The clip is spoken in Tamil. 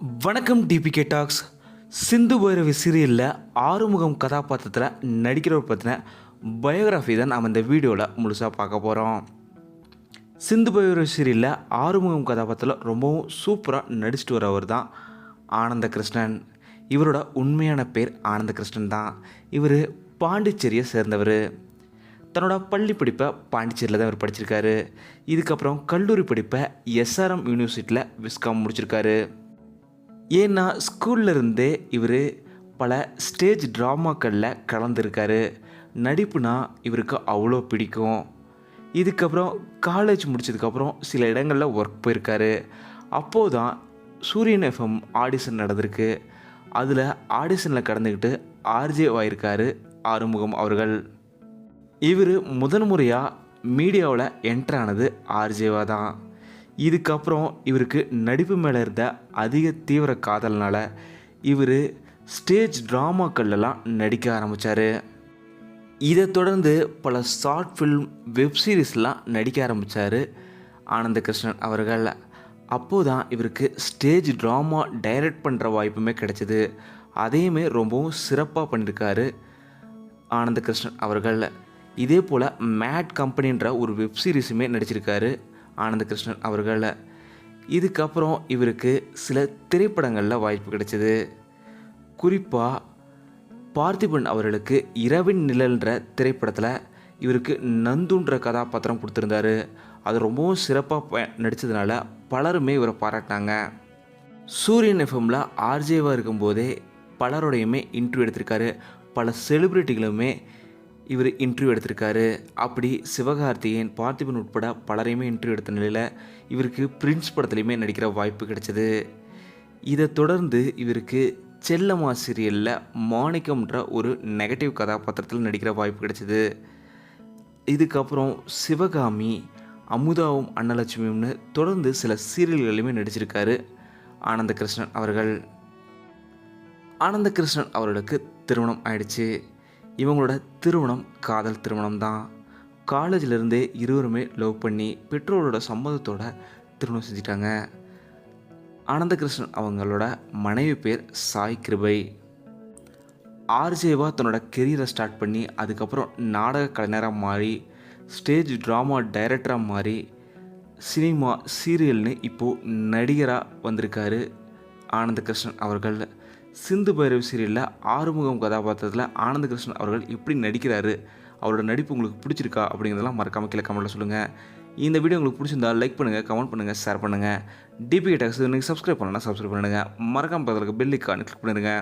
வணக்கம் டிபிகே டாக்ஸ். சிந்து பைரவி சீரியலில் ஆறுமுகம் கதாபாத்திரத்தில் நடிக்கிறவர் பற்றின பயோகிராஃபி தான் நாம் இந்த வீடியோவில் முழுசாக பார்க்க போகிறோம் சிந்து பைரவி சீரியலில் ஆறுமுகம் கதாபாத்திரத்தில் ரொம்பவும் சூப்பராக நடிச்சிட்டு வரவர் தான் ஆனந்த கிருஷ்ணன் இவரோட உண்மையான பேர் ஆனந்த கிருஷ்ணன் தான். இவர் பாண்டிச்சேரியை சேர்ந்தவர். தன்னோட பள்ளி படிப்பை பாண்டிச்சேரியில் தான் இவர் படிச்சிருக்காரு. இதுக்கப்புறம் கல்லூரி படிப்பை எஸ்ஆர்எம் யூனிவர்சிட்டியில் விஸ்காம் முடிச்சிருக்காரு. ஏன்னா ஸ்கூல்ல இருந்தே இவர் பல ஸ்டேஜ் ட்ராமாக்களில் கலந்துருக்காரு. நடிப்புனா இவருக்கு அவ்வளோ பிடிக்கும். இதுக்கப்புறம் காலேஜ் முடித்ததுக்கப்புறம் சில இடங்களில் ஒர்க் போயிருக்காரு. அப்போது தான் சூரியன் எஃப்எம் ஆடிஷன் நடந்திருக்கு. அதில் ஆடிஷனில் கடந்துக்கிட்டு ஆர்ஜே ஆயிருக்காரு ஆறுமுகம் அவர்கள். இவர் முதன் முறையாக மீடியாவில் என்டர் ஆனது ஆர்ஜேவா தான் இதுக்கப்புறம் இவருக்கு நடிப்பு மேலே இருந்த அதிக தீவிர காதல்னால் இவர் ஸ்டேஜ் ட்ராமாக்கள்லாம் நடிக்க ஆரம்பித்தார் இதை தொடர்ந்து பல ஷார்ட் ஃபில்ம் வெப்சீரிஸ்லாம் நடிக்க ஆரம்பித்தார் ஆனந்த கிருஷ்ணன் அவர்கள். அப்போது தான் இவருக்கு ஸ்டேஜ் ட்ராமா டைரக்ட் பண்ணுற வாய்ப்புமே கிடைச்சிது. அதையுமே ரொம்பவும் சிறப்பாக பண்ணியிருக்காரு ஆனந்த கிருஷ்ணன் அவர்கள். இதே போல் மேட் கம்பெனின்ற ஒரு வெப் சீரிஸுமே நடிச்சிருக்காரு. ஆனந்த கிருஷ்ணன் இதுக்கப்புறம் இவருக்கு சில திரைப்படங்களில் வாய்ப்பு கிடைச்சிது. குறிப்பாக பார்த்திபன் அவர்களுக்கு இரவின் நிழல்ன்ற திரைப்படத்தில் இவருக்கு நந்துன்ற கதாபாத்திரம் கொடுத்துருந்தாரு. அது ரொம்பவும் சிறப்பாக நடித்ததுனால பலருமே இவரை பாராட்டினாங்க. சூரியன் எஃப்எம்மில் ஆர்ஜேவாக இருக்கும்போதே பலரோடையுமே இன்டர்வியூ எடுத்திருக்காரு. பல செலிப்ரிட்டிகளுமே இவர் இன்டர்வியூ எடுத்திருக்காரு. அப்படி சிவகார்த்திகேயன் பார்த்திபன் உட்பட பலரையுமே இன்டர்வியூ எடுத்த நிலையில் இவருக்கு பிரின்ஸ் படத்துலையுமே நடிக்கிற வாய்ப்பு கிடைச்சது. இதை தொடர்ந்து இவருக்கு செல்லம்மா சீரியலில் மாணிக்கம்ன்ற ஒரு நெகட்டிவ் கதாபாத்திரத்தில் நடிக்கிற வாய்ப்பு கிடைச்சிது. இதுக்கப்புறம் சிவகாமி அமுதாவும் அன்னலட்சுமியும்னு தொடர்ந்து சில சீரியல்களையுமே நடிச்சிருக்காரு ஆனந்த கிருஷ்ணன் அவர்கள். ஆனந்த கிருஷ்ணன் அவர்களுக்கு திருமணம் ஆயிடுச்சு. இவங்களோட திருமணம் காதல் திருமணம் தான். காலேஜிலேருந்தே இருவருமே லவ் பண்ணி பெற்றோரோட சம்மதத்தோட திருமணம் செஞ்சிட்டாங்க. ஆனந்தகிருஷ்ணன் அவங்களோட மனைவி பேர் சாய் கிருபை. ஆர்ஜேவா தன்னோட கெரியரை ஸ்டார்ட் பண்ணி அதுக்கப்புறம் நாடக கலைஞராக மாறி ஸ்டேஜ் ட்ராமா டைரக்டராக மாறி சினிமா சீரியல்னு இப்போது நடிகராக வந்திருக்காரு ஆனந்த கிருஷ்ணன் அவர்கள். சிந்து பைரவி சீரியலில் ஆறுமுகம் கதாபாத்திரத்தில் ஆனந்த கிருஷ்ணன் அவர்கள் எப்படி நடிக்கிறாரு? அவரோட நடிப்பு உங்களுக்கு பிடிச்சிருக்கா? அப்படிங்கிறதெல்லாம் மறக்காமல் கீழே கமெண்ட்டில் சொல்லுங்கள் இந்த வீடியோ உங்களுக்கு பிடிச்சிருந்தா லைக் பண்ணுங்கள் கமெண்ட் பண்ணுங்கள் ஷேர் பண்ணுங்கள் டிபி டாக்ஸ் நீங்கள் சப்ஸ்கிரைப் பண்ணலாம் சப்ஸ்கிரைப் பண்ணுங்கள் மறக்காமல் பக்கத்தில் பெல் ஐக்கானு கிளிக் பண்ணிடுங்க.